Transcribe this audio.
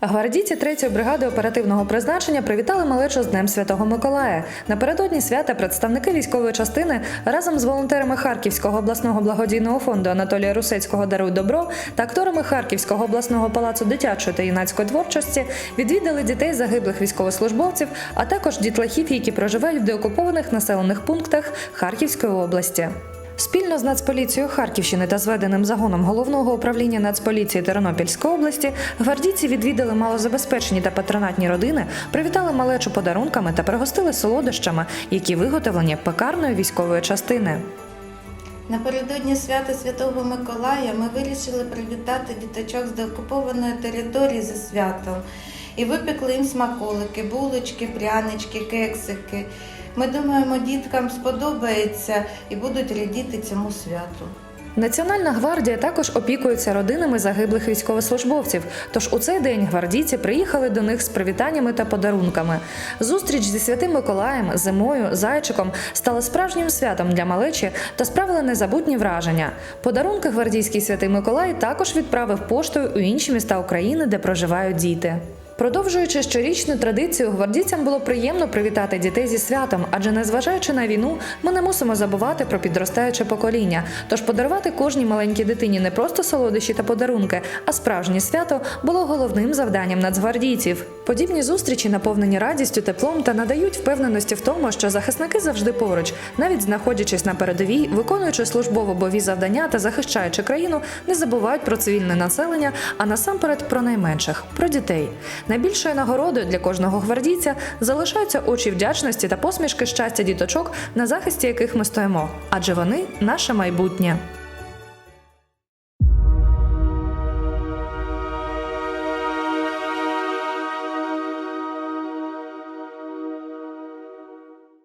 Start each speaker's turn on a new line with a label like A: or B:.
A: Гвардійці 3-ї бригади оперативного призначення привітали малечу з Днем Святого Миколая. Напередодні свята представники військової частини разом з волонтерами Харківського обласного благодійного фонду Анатолія Русецького Даруй добро та акторами Харківського обласного палацу дитячої та юнацької творчості відвідали дітей загиблих військовослужбовців, а також дітлахів, які проживають в деокупованих населених пунктах Харківської області. Спільно з Нацполіцією Харківщини та зведеним загоном головного управління Нацполіції Тернопільської області гвардійці відвідали малозабезпечені та патронатні родини, привітали малечу подарунками та пригостили солодощами, які виготовлені пекарною військової частини.
B: Напередодні свята Святого Миколая ми вирішили привітати діточок з деокупованої території зі святом і випекли їм смаколики, булочки, прянички, кексики. Ми думаємо, діткам сподобається і будуть радіти цьому святу.
A: Національна гвардія також опікується родинами загиблих військовослужбовців. Тож у цей день гвардійці приїхали до них з привітаннями та подарунками. Зустріч зі святим Миколаєм, зимою, зайчиком стала справжнім святом для малечі та справила незабутні враження. Подарунки гвардійський святий Миколай також відправив поштою у інші міста України, де проживають діти. Продовжуючи щорічну традицію, гвардійцям було приємно привітати дітей зі святом, адже незважаючи на війну, ми не мусимо забувати про підростаюче покоління. Тож подарувати кожній маленькій дитині не просто солодощі та подарунки, а справжнє свято було головним завданням нацгвардійців. Подібні зустрічі наповнені радістю, теплом та надають впевненості в тому, що захисники завжди поруч, навіть знаходячись на передовій, виконуючи службово бойові завдання та захищаючи країну, не забувають про цивільне населення, а насамперед про найменших про дітей. Найбільшою нагородою для кожного гвардійця залишаються очі вдячності та посмішки щастя діточок, на захисті яких ми стоїмо, адже вони наше майбутнє.